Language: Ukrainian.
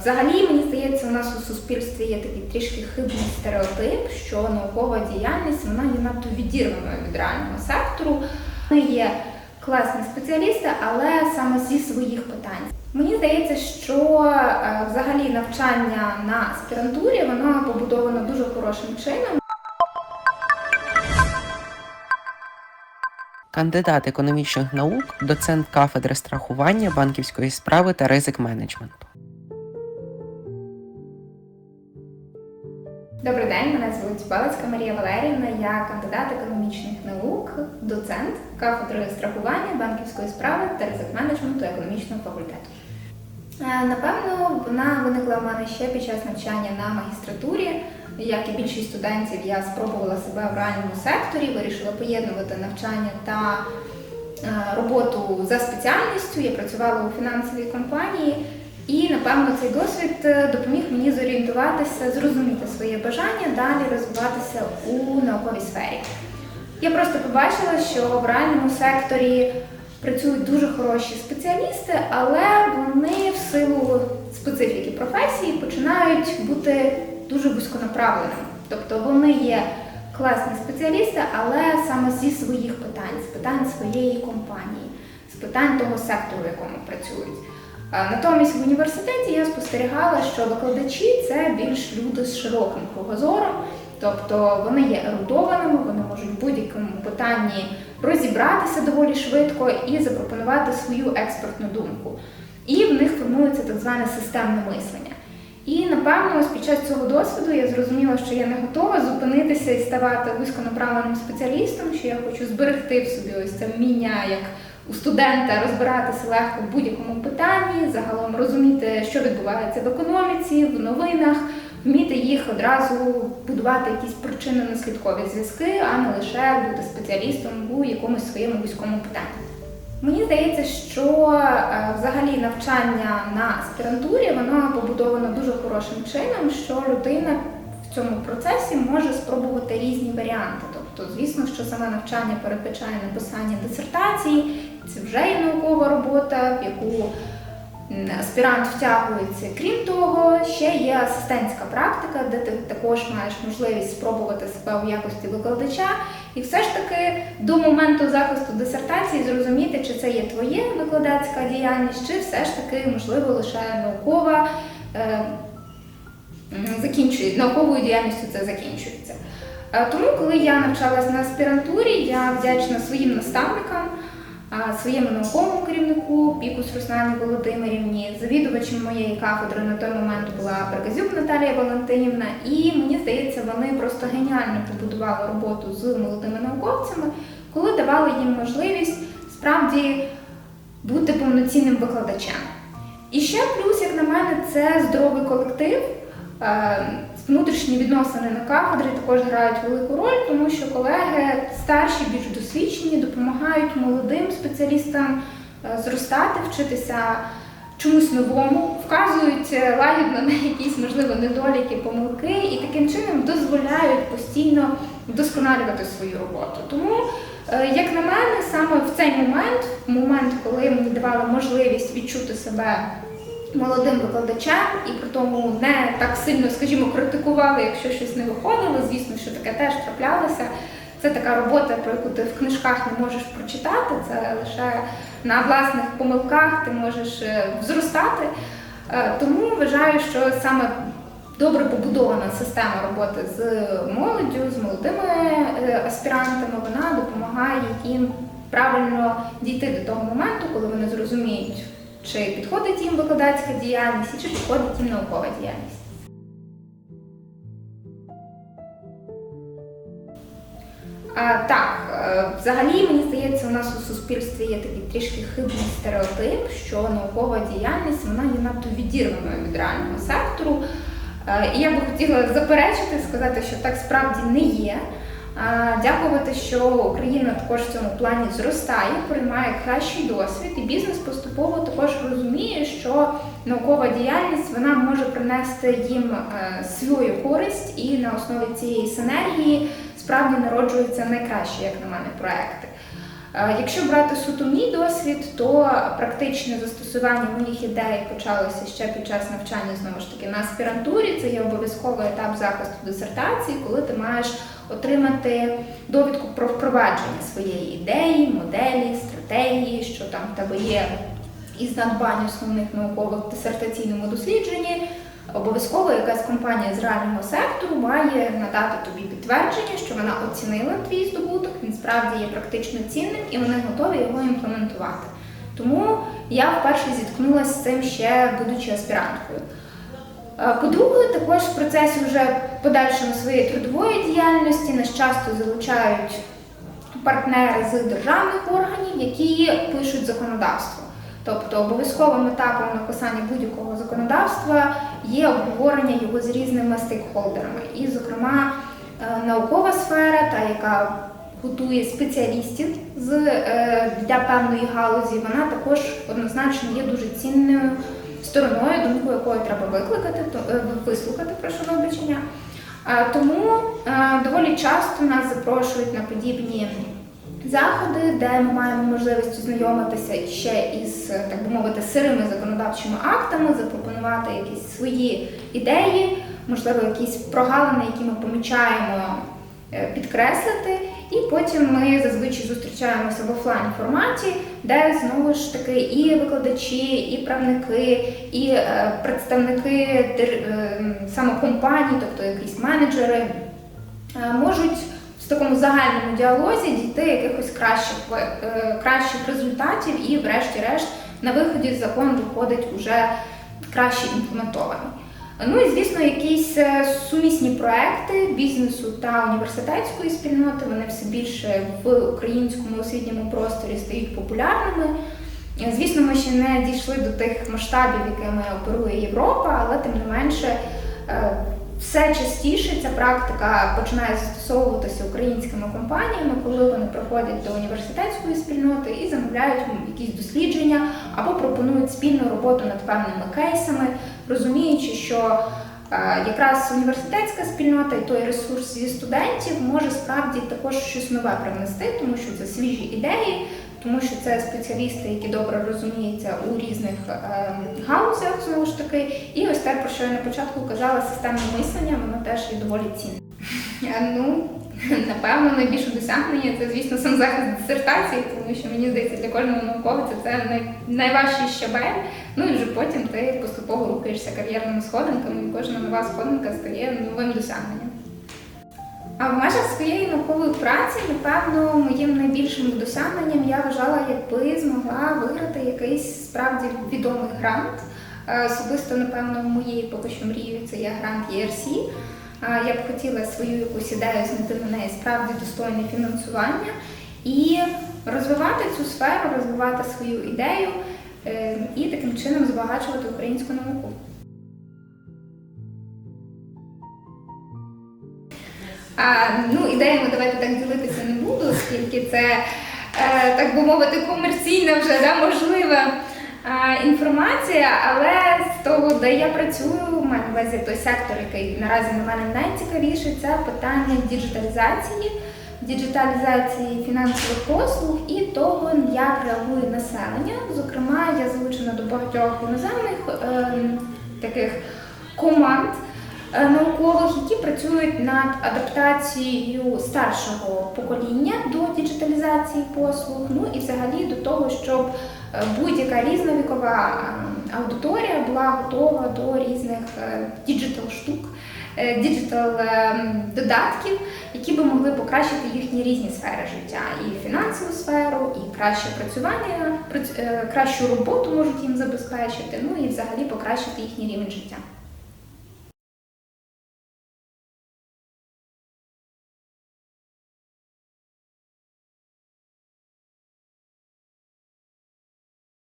Взагалі, мені здається, у нас у суспільстві є такий трішки хибний стереотип, що наукова діяльність вона є надто відірваною від реального сектору. Вони є класні спеціалісти, але саме зі своїх питань. Мені здається, що е, взагалі навчання на аспірантурі воно побудовано дуже хорошим чином. Кандидат економічних наук, доцент кафедри страхування, банківської справи та ризик менеджменту. Мене Балицька Марія Валерівна. Я кандидат економічних наук, доцент кафедри страхування, банківської справи та ризик менеджменту економічного факультету. Е, Напевно, вона виникла в мене ще під час навчання на магістратурі. Як і більшість студентів, я спробувала себе в реальному секторі, вирішила поєднувати навчання та е, роботу за спеціальністю. Я працювала у фінансовій компанії, і напевно цей досвід е, допоміг мені зорієнтуватися, зрозуміти своє бажання далі розвиватися у науковій сфері. Я просто побачила, що в реальному секторі працюють дуже хороші спеціалісти, але вони в силу специфіки професії починають бути дуже вузьконаправленими. Тобто вони є класні спеціалісти, але саме зі своїх питань, з питань своєї компанії, з питань того сектору, в якому працюють. Натомість в університеті я спостерігала, що викладачі це більш люди з широким кругозором, тобто вони є ерудованими, вони можуть в будь-якому питанні розібратися доволі швидко і запропонувати свою експертну думку. І в них формується так зване системне мислення. І напевно, під час цього досвіду я зрозуміла, що я не готова зупинитися і ставати вузьконаправленим спеціалістом, що я хочу зберегти в собі ось це вміння як у студента розбиратися легко в будь-якому питанні, загалом розуміти, що відбувається в економіці, в новинах, вміти їх одразу будувати якісь причинно-наслідкові зв'язки, а не лише бути спеціалістом у якомусь своєму вузькому питанні. Мені здається, що е, взагалі навчання на аспірантурі воно побудовано дуже хорошим чином, що людина в цьому процесі може спробувати різні варіанти. Тобто, звісно, що саме навчання передбачає написання дисертації, це вже є наукова робота, в яку аспірант втягується. Крім того, ще є асистентська практика, де ти також маєш можливість спробувати себе у якості викладача, і все ж таки до моменту захисту дисертації зрозуміти, чи це є твоє викладацька діяльність, чи все ж таки можливо лише наукова. Е, закінчує науковою діяльністю це закінчується. Е, Тому, коли я навчалась на аспірантурі, я вдячна своїм наставникам, своєму науковому керівнику Пікус Руслані Володимирівні, завідувачем моєї кафедри на той момент була Берказюк Наталія Валентинівна, і мені здається, вони просто геніально побудували роботу з молодими науковцями, коли давали їм можливість справді бути повноцінним викладачем. І ще плюс, як на мене, це здоровий колектив. Внутрішні відносини на кафедрі також грають велику роль, тому що колеги старші, більш досвідчені, допомагають молодим спеціалістам е, зростати, вчитися чомусь новому, вказують е, лагідно на якісь можливо недоліки, помилки і таким чином дозволяють постійно вдосконалювати свою роботу. Тому, е, як на мене, саме в цей момент, в момент, коли мені давали можливість відчути себе молодим викладачем і при тому не так сильно, скажімо, критикували, якщо щось не виходило. Звісно, що таке теж траплялося. Це така робота, про яку ти в книжках не можеш прочитати. Це лише на власних помилках ти можеш е, зростати. Е, Тому вважаю, що саме добре побудована система роботи з молоддю, з молодими е, аспірантами, вона допомагає їм правильно дійти до того моменту, коли вони зрозуміють, чи підходить їм викладацька діяльність, і чи підходить їм наукова діяльність. А, так, е, взагалі мені здається, у нас у суспільстві є такий трішки хибний стереотип, що наукова діяльність вона є надто відірваною від реального сектору. Е, І я би хотіла заперечити, сказати, що так справді не є. Дякувати, що Україна також в цьому плані зростає, приймає кращий досвід, і бізнес поступово також розуміє, що наукова діяльність вона може принести їм е, свою користь, і на основі цієї синергії справді народжуються найкращі, як на мене, проекти. Е, Якщо брати суто мій досвід, то практичне застосування моїх ідей почалося ще під час навчання знову ж таки на аспірантурі. Це є обов'язковий етап захисту дисертації, коли ти маєш отримати довідку про впровадження своєї ідеї, моделі, стратегії, що там в тебе є із надбань основних наукових дисертаційному дослідженні. Обов'язково якась компанія з реального сектору має надати тобі підтвердження, що вона оцінила твій здобуток, він справді є практично цінним і вони готові його імплементувати. Тому я вперше зіткнулася з цим ще будучи аспіранткою. Е, По-друге, також в процесі вже подальшого своєї трудової діяльності нас часто залучають партнери з державних органів, які пишуть законодавство. Тобто обов'язковим етапом написання будь-якого законодавства є обговорення його з різними стейкхолдерами. І, зокрема, е, наукова сфера, та яка готує спеціалістів з, е, для певної галузі, вона також однозначно є дуже цінною стороною, думку якої треба викликати, е, вислухати, прошу вибачення. Тому доволі часто нас запрошують на подібні заходи, де ми маємо можливість ознайомитися ще із, так би мовити, сирими законодавчими актами, запропонувати якісь свої ідеї, можливо, якісь прогалини, які ми помічаємо, е, підкреслити. І потім ми зазвичай зустрічаємося в офлайн форматі, де знову ж таки і викладачі, і правники, і е, представники е, саме компаній, тобто якісь менеджери, е, можуть такому загальному діалозі дійти якихось кращих е, кращих результатів, і, врешті-решт, на виході закон виходить уже краще імплементований. Ну і звісно, якісь е, сумісні проекти бізнесу та університетської спільноти вони все більше в українському освітньому просторі стають популярними. Е, Звісно, ми ще не дійшли до тих масштабів, якими оперує Європа, але тим не менше все частіше ця практика починає застосовуватися українськими компаніями, коли вони приходять до університетської спільноти і замовляють якісь дослідження або пропонують спільну роботу над певними кейсами, розуміючи, що е, якраз університетська спільнота і той ресурс зі студентів може справді також щось нове привнести, тому що це свіжі ідеї, тому що це спеціалісти, які добре розуміються у різних е, галузях, знову ж таки. І ось те, про що я на початку казала, системне мислення, воно теж є доволі цінним. Е, Ну, напевно, найбільше досягнення це, звісно, сам захист дисертації, тому що мені здається, для кожного науковця це най, найважчий щабель. Ну і вже потім ти поступово рухаєшся кар'єрними сходинками, і кожна нова сходинка стає новим досягненням. А в межах своєї наукової праці, напевно, моїм найбільшим досягненням я вважала, якби змогла виграти якийсь справді відомий грант. Е, Особисто, напевно, моєю поки що мрією це є грант ERC. Е, Я б хотіла свою якусь ідею знайти на неї справді достойне фінансування і розвивати цю сферу, розвивати свою ідею е, і таким чином збагачувати українську науку. А, ну, ідеями давайте так ділитися не буду, оскільки це, е, так би мовити, комерційна вже да, можлива е, інформація, але з того, де я працюю, маю на увазі той сектор, який наразі на мене найцікавіший, це питання діджиталізації, діджиталізації фінансових послуг і того, як реагує населення. Зокрема, я залучена до багатьох іноземних ем, таких команд е, наукових, які працюють над адаптацією старшого покоління до діджиталізації послуг, ну і взагалі до того, щоб е, будь-яка різна вікова е, аудиторія була готова до різних діджитал штук, діджитал додатків, які би могли покращити їхні різні сфери життя, і фінансову сферу, і краще працювання, прац- е, кращу роботу можуть їм забезпечити, ну і взагалі покращити їхній рівень життя.